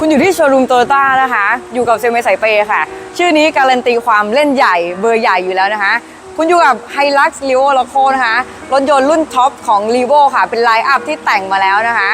คุณอยู่ที่โชว์รูมโตโยต้านะคะ อยู่กับเซเมสายเปค่ะ ชื่อนี้การันตีความเล่นใหญ่เบอร์ใหญ่อยู่แล้วนะคะ คุณอยู่กับไฮ h i l u x l e v o l o c o นะคะ รถยนต์รุ่นท็อปของ l e v o ค่ะ เป็นไลน์อัพที่แต่งมาแล้วนะคะ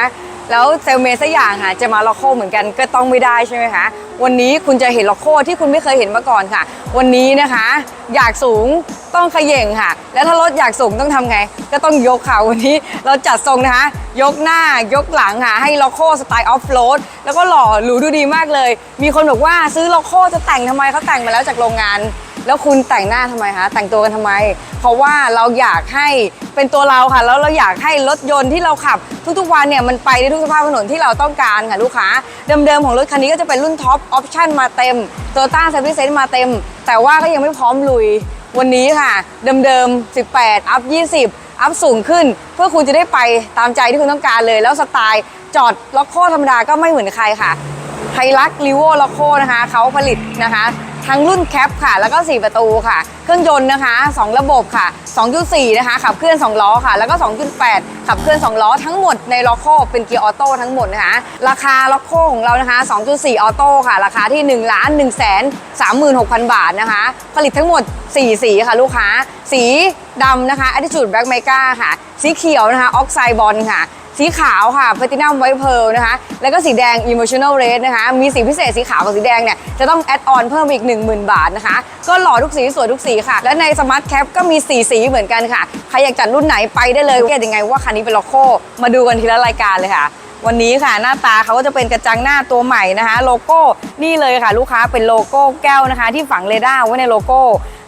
แล้วเซลเมสักอย่างค่ะจะมา l o c o เหมือนกันก็ต้องไม่ได้ใช่ไหมคะวันนี้คุณจะเห็น l o c o ที่คุณไม่เคยเห็นมาก่อนค่ะ วันนี้นะคะ อยากสูงต้องขย่งค่ะ แล้วถ้ารถอยากสูงต้องทำไง ก็ต้องยกค่ะวันนี้เราจัดทรงนะคะ ยกหน้ายกหลังค่ะให้ล็อกโคสไตล์ออฟโรดแล้วก็หล่อหรูดูดีมากเลย มีคนบอกว่าซื้อล็อกโคจะแต่งทำไมเขาแต่งมาแล้วจากโรงงาน แล้วคุณแต่งหน้าทำไมคะแต่งตัวกันทำไม เพราะว่าเราอยากให้เป็นตัวเราค่ะ แล้วเราอยากให้รถยนต์ที่เราขับ ทุกๆวันเนี่ยมันไปในทุกสภาพถนนที่เราต้องการค่ะลูกค้า เดิมๆของรถคันนี้ก็จะเป็นรุ่นท็อปออปชั่นมาเต็มโตโยต้าเซฟิเซนมาเต็ม แต่ว่าก็ยังไม่พร้อมลุยวันนี้ค่ะ เดิมๆ 18 อัพ 20 อัพสูงขึ้น เพื่อคุณจะได้ไปตามใจที่คุณต้องการเลย แล้วสไตล์จอดล็อกโคธรรมดาก็ไม่เหมือนใครค่ะไฮลักลิโวล็อกโคนะคะเขาผลิตนะคะ ทั้งรุ่นแคปค่ะ แล้วก็ 4 ประตูค่ะ เครื่องยนต์นะคะ 2 ระบบค่ะ 2.4 นะคะ ขับเคลื่อน 2 ล้อค่ะ แล้วก็ 2.8 ขับเคลื่อน 2 ล้อทั้งหมดในล็อกโคเป็นเกียร์ออโต้ทั้งหมดนะคะ ราคาล็อกโคของเรานะคะ 2.4 ออโต้ค่ะ ราคาที่ 1 ล้าน1แสน36,000 บาทนะคะ ผลิตทั้งหมด 4 สีค่ะลูกค้า สีดำนะคะ Attitude Black Mica ค่ะ สีเขียวนะคะ Oxide Bond ค่ะ สีขาวค่ะ Platinum White Pearl นะคะ แล้วก็สีแดง Emotional Red นะคะ มีสีพิเศษสีขาวกับสีแดงเนี่ย จะต้องแอดออนเพิ่มอีก 10,000 บาทนะคะ ก็หล่อทุกสีสวยทุกสีค่ะ และใน Smart Cap ก็มี 4 สีเหมือนกันค่ะ ใครอยากจัดรุ่นไหนไปได้เลยเก็ยังไงว่าคันนี้เป็นล็อกโค มาดูกันทีละรายการเลยค่ะ วันนี้ค่ะหน้าตาเขาก็จะเป็นกระจังหน้าตัวใหม่นะคะ โลโก้นี่เลยค่ะ ลูกค้าเป็นโลโก้แก้วนะคะ ที่ฝังเรดาร์ไว้ในโลโก้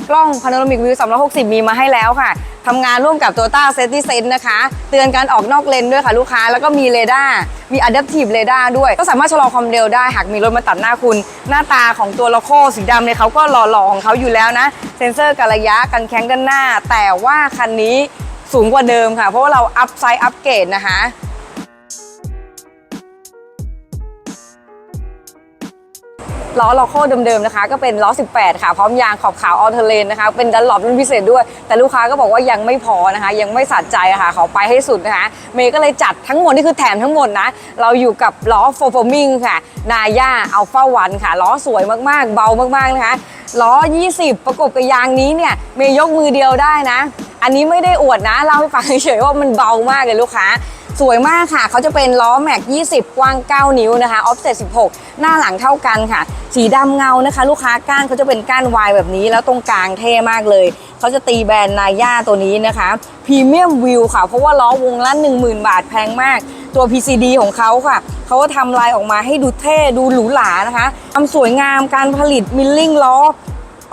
กล้องพาโนรามิกวิว360 มีมาให้แล้วค่ะ ทำงานร่วมกับ Toyota Safety Sense นะคะ เตือนการออกนอกเลนด้วยค่ะลูกค้า แล้วก็มีเรดาร์ มี Adaptive Radar ด้วย ก็สามารถชะลอความเร็วได้ หากมีรถมาตัดหน้าคุณ หน้าตาของตัวโลโก้สีดำเนี่ยเขาก็หล่อๆของเขาอยู่แล้วนะ เซ็นเซอร์กันระยะกันแข้งด้านหน้า แต่ว่าคันนี้สูงกว่าเดิมค่ะ เพราะว่าเราอัพไซด์อัพเกรดนะคะ ล้อล็อกโคเดิมๆนะคะ ก็เป็นล้อ 18 ค่ะ พร้อมยางขอบขาวออเทเลนนะคะ เป็นดันหลบรุ่นพิเศษด้วย แต่ลูกค้าก็บอกว่ายังไม่พอนะคะ ยังไม่สัดใจะค่ะ ขอไปให้สุดนะคะ เมย์ก็เลยจัดทั้งหมด นี่คือแถมทั้งหมดนะ เราอยู่กับล้อโฟโฟมิงค่ะ นาย่าอัลฟาวันค่ะ ล้อสวยมากๆ เบามากๆนะคะ ล้อ 20 ประกบกับยางนี้เนี่ย เมย์ยกมือเดียวได้นะ อันนี้ไม่ได้อวดนะ เล่าให้ฟังเฉยๆว่ามันเบามากเลยลูกค้า สวยมากค่ะ เขาจะเป็นล้อแม็ก 20 กว้าง 9 นิ้วนะคะ ออฟเซ็ต16 หน้าหลังเท่ากันค่ะ สีดำเงานะคะ ลูกค้าก้านเขาจะเป็นก้านวายแบบนี้ แล้วตรงกลางเท่มากเลย เขาจะตีแบรนด์นาย่าตัวนี้นะคะพรีเมียมวิวค่ะ เพราะว่าล้อวงละ10,000 บาทแพงมากตัว PCD ของเขาค่ะ เขาก็ทำลายออกมาให้ดูเท่ ดูหรูหรานะคะทำสวยงามการผลิตมิลลิ่งล้อ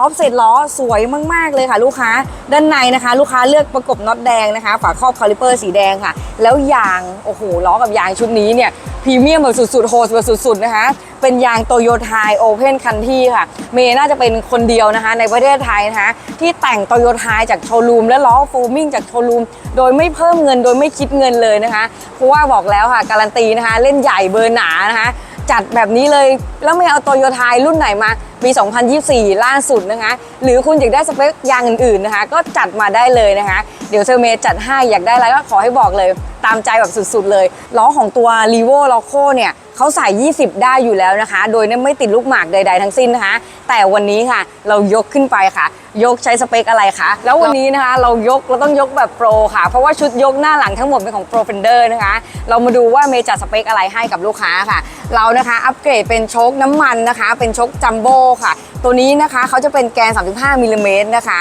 ออฟเซ็ตล้อสวยมาก ๆ เลยค่ะ ลูกค้าด้านในนะคะ ลูกค้าเลือกประกบน็อตแดงนะคะ ฝาครอบคาลิเปอร์สีแดงค่ะ แล้วยางโอ้โหล้อกับยางชุดนี้เนี่ยพรีเมียมแบบสุดๆโหดแบบสุดๆนะคะ เป็นยางโตโยไทโอเพนคันที่ค่ะ เมย์น่าจะเป็นคนเดียวนะคะ ในประเทศไทยนะคะ ที่แต่งโตโยไทจากโชว์รูมและล้อโฟมิ่งจากโชว์รูม โดยไม่เพิ่มเงินโดยไม่คิดเงินเลยนะคะ เพราะว่าบอกแล้วค่ะ การันตีนะคะ เล่นใหญ่เบอร์หนานะคะ จัดแบบนี้เลยแล้วไม่เอาโตโยต้ารุ่นไหนมา ปี 2024 ล่าสุดนะคะ หรือคุณอยากได้สเปคยางอื่นๆนะคะ ก็จัดมาได้เลยนะคะ เดี๋ยวเซอร์เมจัดให้อยากได้อะไรก็ขอให้บอกเลย ตามใจแบบสุดๆเลยล้อของตัว r e v o l o c o เนี่ยเขาใส่ 20 ได้อยู่แล้วนะคะ โดยไม่ติดลูกหมากใด ๆ ทั้งสิ้นนะคะ แต่วันนี้ค่ะเรายกขึ้นไปค่ะ ยกใช้สเปคอะไรคะ แล้ววันนี้นะคะเรายกเราต้องยกแบบโปรค่ะ เพราะว่าชุดยกหน้าหลังทั้งหมดเป็นของ Pro Fender นะคะ เรามาดูว่าเมจัดสเปคอะไรให้กับลูกค้าค่ะ เรานะคะอัปเกรดเป็นโชคน้ำมันนะคะ เป็นโชคจัมโบ้ค่ะ ตัวนี้นะคะเขาจะเป็นแกน 35มิลลิเมตรนะคะ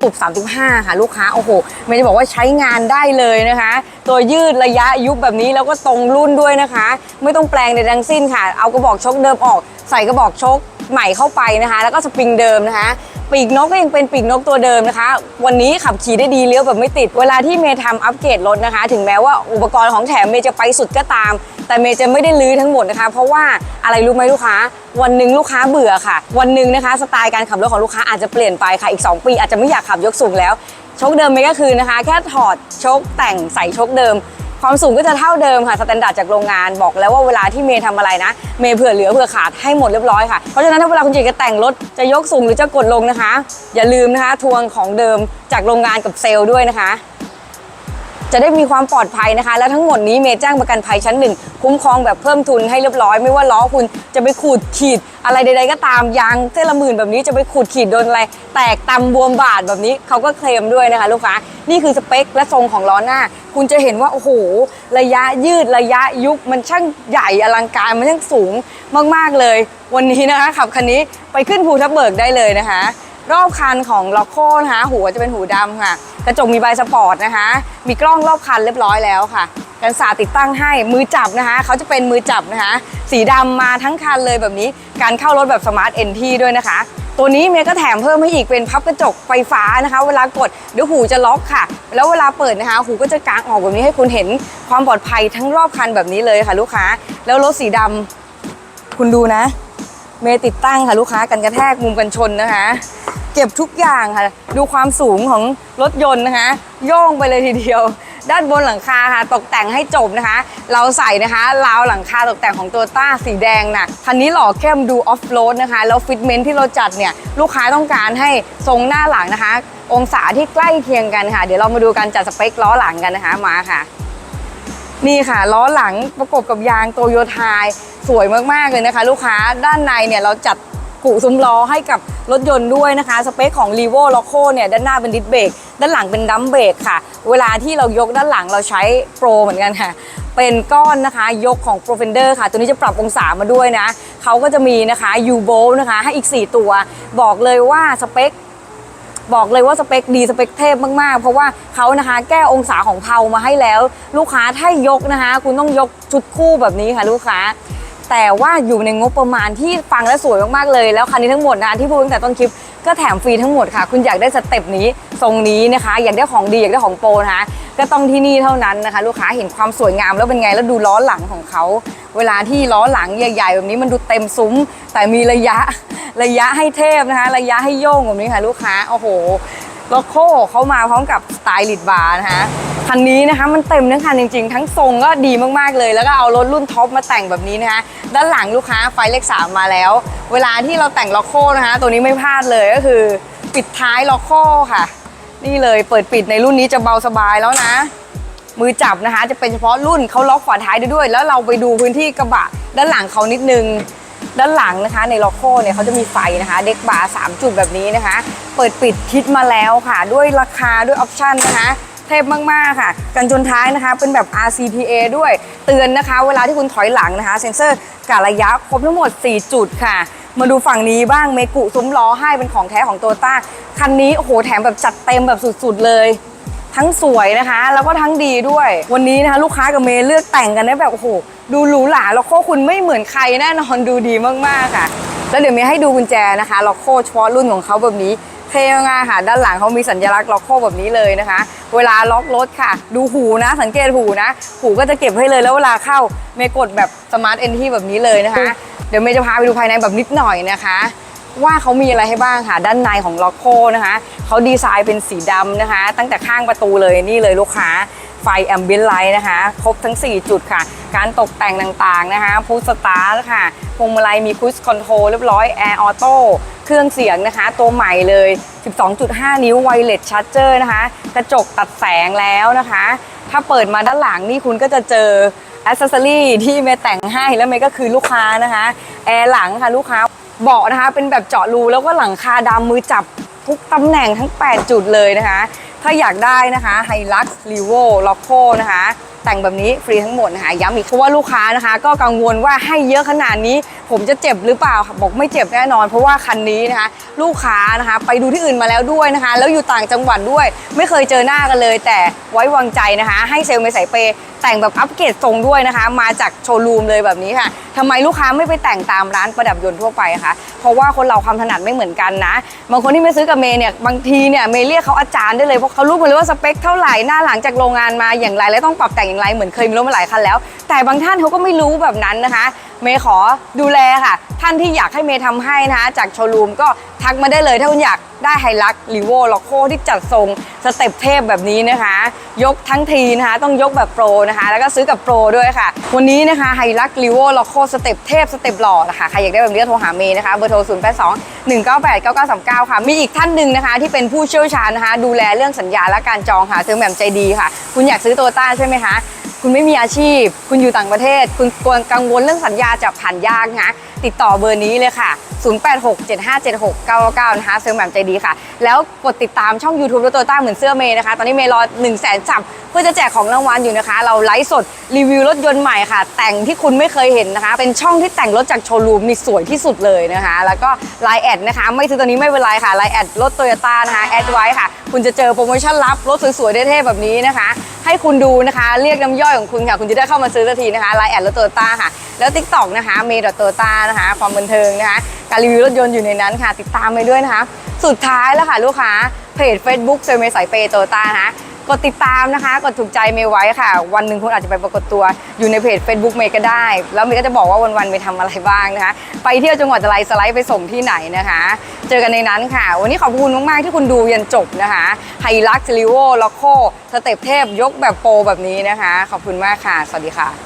ปุบ35 ค่ะ ลูกค้า โอ้โหไม่จะบอกว่าใช้งานได้เลยนะคะ ตัวยืดระยะยุบแบบนี้แล้วก็ตรงรุ่นด้วยนะคะ ไม่ต้องแปลงใดทั้งสิ้นค่ะ เอากระบอกชกเดิมออก ใส่กระบอกชกใหม่เข้าไปนะคะ แล้วก็สปริงเดิมนะคะ ปีกนกก็ยังเป็นปีกนกตัวเดิมนะคะ วันนี้ขับขี่ได้ดีเลี้ยวแบบไม่ติด เวลาที่เมย์ทำอัปเกรดรถนะคะ ถึงแม้ว่าอุปกรณ์ของแถมเมย์จะไปสุดก็ตาม แต่เมย์จะไม่ได้ลื้อทั้งหมดนะคะ เพราะว่าอะไรรู้ไหมลูกค้า วันหนึ่งลูกค้าเบื่อค่ะ วันหนึ่งนะคะ สไตล์การขับรถของลูกค้าอาจจะเปลี่ยนไปค่ะอีก 2 ปีอาจจะไม่อยากขับยกสูงแล้วชคเดิมเมย์ก็คือนะคะ แค่ถอดชคแต่งใส่ชคเดิม ความสูงก็จะเท่าเดิมค่ะสแตนดาร์ดจากโรงงานบอกแล้วว่าเวลาที่เมย์ทำอะไรนะ เมย์เผื่อเหลือเผื่อขาดให้หมดเรียบร้อยค่ะ เพราะฉะนั้นถ้าเวลาคุณจะแต่งรถจะยกสูงหรือจะกดลงนะคะ อย่าลืมนะคะ ทวงของเดิมจากโรงงานกับเซลล์ด้วยนะคะ จะได้มีความปลอดภัยนะคะ และทั้งหมดนี้เมย์แจ้งประกันภัยชั้นหนึ่งคุ้มครองแบบเพิ่มทุนให้เรียบร้อย ไม่ว่าล้อคุณจะไปขูดขีด อะไรใดๆก็ตามยางเส้นละหมื่นแบบนี้จะไปขูดขีดโดนอะไร แตกตำบวมบาดแบบนี้เขาก็เคลมด้วยนะคะ ลูกค้านี่คือสเปคและทรงของล้อหน้า คุณจะเห็นว่าโอ้โหระยะยืดระยะยุบมันช่างใหญ่อลังการมันช่างสูงมากๆเลย วันนี้นะคะขับคันนี้ไปขึ้นภูทับเบิกได้เลยนะคะ รอบคันของล็อกโคนะคะหูจะเป็นหูดำค่ะ กระจกมีใบสปอร์ตนะคะ มีกล้องรอบคันเรียบร้อยแล้วค่ะ กันสาติดตั้งให้มือจับนะคะ เขาจะเป็นมือจับนะคะ สีดำมาทั้งคันเลยแบบนี้ การเข้ารถแบบสมาร์ทเอนทีด้วยนะคะ ตัวนี้เมย์ก็แถมเพิ่มให้อีกเป็นพับกระจกไฟฟ้านะคะ เวลากดเดี๋ยวหูจะล็อกค่ะ แล้วเวลาเปิดนะคะ หูก็จะกางออกแบบนี้ให้คุณเห็นความปลอดภัยทั้งรอบคันแบบนี้เลยค่ะ ลูกค้า แล้วรถสีดำคุณดูนะ เมติดตั้งค่ะลูกค้ากันกระแทกมุมกันชนนะคะ เก็บทุกอย่างค่ะ ดูความสูงของรถยนต์นะคะ โย่งไปเลยทีเดียว ด้านบนหลังคาค่ะ ตกแต่งให้จบนะคะ เราใส่นะคะราวหลังคาตกแต่งของตัวต้าสีแดงน่ะคันนี้หล่อเข้มดูออฟโรดนะคะ แล้วฟิตเมนท์ที่เราจัดเนี่ย ลูกค้าต้องการให้ทรงหน้าหลังนะคะ องศาที่ใกล้เคียงกันค่ะ เดี๋ยวเรามาดูการจัดสเปคล้อหลังกันนะคะมาค่ะ นี่ค่ะล้อหลังประกบกับยางโตโยต้าสวยมากๆเลยนะคะ ลูกค้าด้านในเนี่ยเราจัดกุซุ้มล้อให้กับรถยนต์ด้วยนะคะ สเปคของ r e v o l o c o เนี่ยด้านหน้าเป็นดิสเบรกด้านหลังเป็นดัมเบรกค่ะ เวลาที่เรายกด้านหลังเราใช้โปรเหมือนกันค่ะ เป็นก้อนนะคะยกของ p r o f e n d e r ค่ะ ตัวนี้จะปรับองศามาด้วยนะเขาก็จะมีนะคะ U b o l นะคะให้อีก 4 ตัว บอกเลยว่าสเปค บอกเลยว่าสเปคดีสเปคเทพมากๆ เพราะว่าเขานะคะแก้องศาของเพลามาให้แล้ว ลูกค้าถ้ายกนะคะ คุณต้องยกชุดคู่แบบนี้ค่ะลูกค้า แต่ว่าอยู่ในงบประมาณที่ฟังและสวยมากๆเลย แล้วคันนี้ทั้งหมดนะที่พูดตั้งแต่ต้นคลิปก็แถมฟรีทั้งหมดค่ะ คุณอยากได้สเต็ปนี้ทรงนี้นะคะ อยากได้ของดีอยากได้ของโปรนะคะก็ต้องที่นี่เท่านั้นนะคะ ลูกค้าเห็นความสวยงามแล้วเป็นไงแล้วดูล้อหลังของเขา เวลาที่ล้อหลังใหญ่ๆแบบนี้มันดูเต็มซุ้ม แต่มีระยะระยะให้เทพนะคะ ระยะให้โยงแบบนี้ค่ะ ลูกค้าโอ้โห โลโก้เขามาพร้อมกับสไตลิสต์บาร์นะคะคันนี้นะคะมันเต็มทั้งคันจริงๆ ทั้งทรงก็ดีมากๆเลย แล้วก็เอารถรุ่นท็อปมาแต่งแบบนี้นะคะด้านหลังลูกค้าไฟเลขสามมาแล้ว เวลาที่เราแต่งล็อกโก้นะคะตัวนี้ไม่พลาดเลยก็คือ ปิดท้ายล็อกโก้ค่ะ นี่เลยเปิดปิดในรุ่นนี้จะเบาสบายแล้วนะ มือจับนะคะจะเป็นเฉพาะรุ่นเขาล็อกฝาท้ายได้ด้วย แล้วเราไปดูพื้นที่กระบะด้านหลังเขานิดนึง ด้านหลังนะคะในล็อกโก้เนี่ยเขาจะมีไฟนะคะ เด็กบาร์3จุดแบบนี้นะคะ เปิดปิดคิดมาแล้วค่ะ ด้วยราคาด้วยออปชันนะคะเทพมาก ๆ ค่ะ กันชนท้ายนะคะ เป็นแบบ RCPA ด้วย เตือนนะคะ เวลาที่คุณถอยหลังนะคะ เซ็นเซอร์กะระยะครบทั้งหมด 4 จุดค่ะ มาดูฝั่งนี้บ้าง เมกุซุ้มล้อให้เป็นของแท้ของโตต้า คันนี้ โอ้โห แถมแบบจัดเต็มแบบสุด ๆ เลย ทั้งสวยนะคะ แล้วก็ทั้งดีด้วย วันนี้นะคะ ลูกค้ากับเมย์เลือกแต่งกันได้แบบ โอ้โห ดูหรูหราแล้วโคคุณไม่เหมือนใครแน่นอนดูดีมากๆค่ะ แล้วเดี๋ยวเมย์ให้ดูกุญแจนะคะล็อกโคเฉพาะรุ่นของเขาแบบนี้เท่มากค่ะด้านหลังเขามีสัญลักษณ์ล็อกโคแบบนี้เลยนะคะ เวลาล็อกรถค่ะ ดูหูนะ สังเกตหูนะ หูก็จะเก็บให้เลยแล้วเวลาเข้าเมย์กดแบบสมาร์ทเอนที่แบบนี้เลยนะคะ เดี๋ยวเมย์จะพาไปดูภายในแบบนิดหน่อยนะคะว่าเขามีอะไรให้บ้างค่ะด้านในของล็อกโคนะคะเขาดีไซน์เป็นสีดำนะคะ ตั้งแต่ข้างประตูเลยนี่เลยลูกค้า ไฟแอมเบียนไลท์นะคะ ครบทั้ง 4 จุดค่ะ การตกแต่งต่างๆนะคะพุสตาร์ค่ะพวงมาลัยมีคุชคอนโทรลเรียบร้อยแอร์ออโต้เครื่องเสียงนะคะ ตัวใหม่เลย 12.5 นิ้วไวเลสชาร์เจอร์นะคะ กระจกตัดแสงแล้วนะคะ ถ้าเปิดมาด้านหลังนี่คุณก็จะเจออ c เซสซอรี่ที่เมย์แต่งให้แล้วเมย์ก็คือลูกค้านะคะ แอร์หลังค่ะลูกค้าเบาะนะคะ เป็นแบบเจาะรูแล้วก็หลังคาดำมือจับทุกตำแหน่งทั้ง 8 จุดเลยนะคะ ถ้าอยากได้นะคะไฮลักซ์ลีโวล็อกโคนะคะ แต่งแบบนี้ฟรีทั้งหมดนะคะย้ำอีกเพราะว่าลูกค้านะคะ ก็กังวลว่าให้เยอะขนาดนี้ ผมจะเจ็บหรือเปล่าบอกไม่เจ็บแน่นอน เพราะว่าคันนี้นะคะ ลูกค้านะคะ ไปดูที่อื่นมาแล้วด้วยนะคะ แล้วอยู่ต่างจังหวัดด้วย ไม่เคยเจอหน้ากันเลย แต่ไว้วางใจนะคะ ให้เซลล์เมสายเปแต่งแบบอัปเกรดทรงด้วยนะคะ มาจากโชว์รูมเลยแบบนี้ค่ะทำไมลูกค้าไม่ไปแต่งตามร้านประดับยนต์ทั่วไปะคะเพราะว่าคนเราความถนัดไม่เหมือนกันนะบางคนที่ไม่ซื้อกับเมย์เนี่ยบางทีเนี่ยเมย์เรียกเขาอาจารย์ได้เลยเพราะเขารู้หมดเลยว่าสเปคเท่าไหร่หน้าหลังจากโรงงานมาอย่างไรและต้องปรับแต่งอย่างไรเหมือนเคยมีรถมาหลายคันแล้ว แต่บางท่านเขาก็ไม่รู้แบบนั้นนะคะเมย์ขอดูแลค่ะ ท่านที่อยากให้เมย์ทำให้นะคะ จากโชว์รูมก็ทักมาได้เลยถ้าคุณอยากได้ไฮลักรีโวล็อกโคที่จัดทรงสเต็ปเทพแบบนี้นะคะ ยกทั้งทีนะคะ ต้องยกแบบโปรนะคะ แล้วก็ซื้อกับโปรด้วยค่ะ วันนี้นะคะไฮลักรีโวล็อกโคสเต็ปเทพสเต็ปหล่อนะคะใครอยากได้แบบนี้ก็โทรหาเมย์นะคะเบอร์โทร 0 8 2 1 9 8 9 9 3 9 ค่ะ มีอีกท่านหนึ่งนะคะ ที่เป็นผู้เชี่ยวชาญนะคะ ดูแลเรื่องสัญญาและการจองค่ะเซลลแหม่มใจดีค่ะ คุณอยากซื้อโตต้าใช่ไหมคะ คุณไม่มีอาชีพ คุณอยู่ต่างประเทศ คุณกลัวกังวลเรื่องสัญญาจะผ่านยากนะติดต่อเบอร์นี้เลยค่ะ 0867576999 นะคะเซลลแหม่มใจดีค่ะ แล้วกดติดตามช่อง YouTube รถโตโยต้าเหมือนเสื้อเมย์นะคะ ตอนนี้เมย์รอ1 0 0 0 0แสนจับเพื่อจะแจกของรางวัลอยู่นะคะ เราไลฟ์สดรีวิวรถยนต์ใหม่ค่ะ แต่งที่คุณไม่เคยเห็นนะคะ เป็นช่องที่แต่งรถจากโชว์รูมมีสวยที่สุดเลยนะคะ แล้วก็ไลน์แอดนะคะ ไม่ซื้อตัวนี้ไม่เป็นไรค่ะไลน์แอดรถโตโยต้านะคะแอดไว้ค่ะ คุณจะเจอโปรโมชั่นลับรถสวยๆเท่ๆแบบนี้นะคะ ให้คุณดูนะคะ เรียกน้ำย่อยของคุณค่ะ คุณจะได้เข้ามาซื้อทันทีนะคะไลน์แอดรถโตโยต้าค่ะ แล้วทิกตอกนะคะเมย์ดอตโตต้านะคะ ความบันเทิงนะคะ การรีวิวรถยนต์อยู่ในนั้นค่ะ ติดตามไปด้วยนะคะ สุดท้ายแล้วค่ะลูกค้าเพจ Facebook เซลเมย์สายเปย์โตต้านะคะ กดติดตามนะคะ กดถูกใจเมย์ไว้ค่ะ วันหนึ่งคุณอาจจะไปปรากฏตัวอยู่ในเพจ Facebook เมย์ก็ได้ แล้วเมย์ก็จะบอกว่าวันๆเมย์ทำอะไรบ้างนะคะ ไปเที่ยวจังหวัดอะไรสไลด์ไปส่งที่ไหนนะคะ เจอกันในนั้นค่ะ วันนี้ขอบคุณมากๆที่คุณดูยันจบนะคะไฮลักซ์ลิโวล็อกโคสเต็ปเทพยกแบบโปรแบบนี้นะคะ ขอบคุณมากค่ะ สวัสดีค่ะ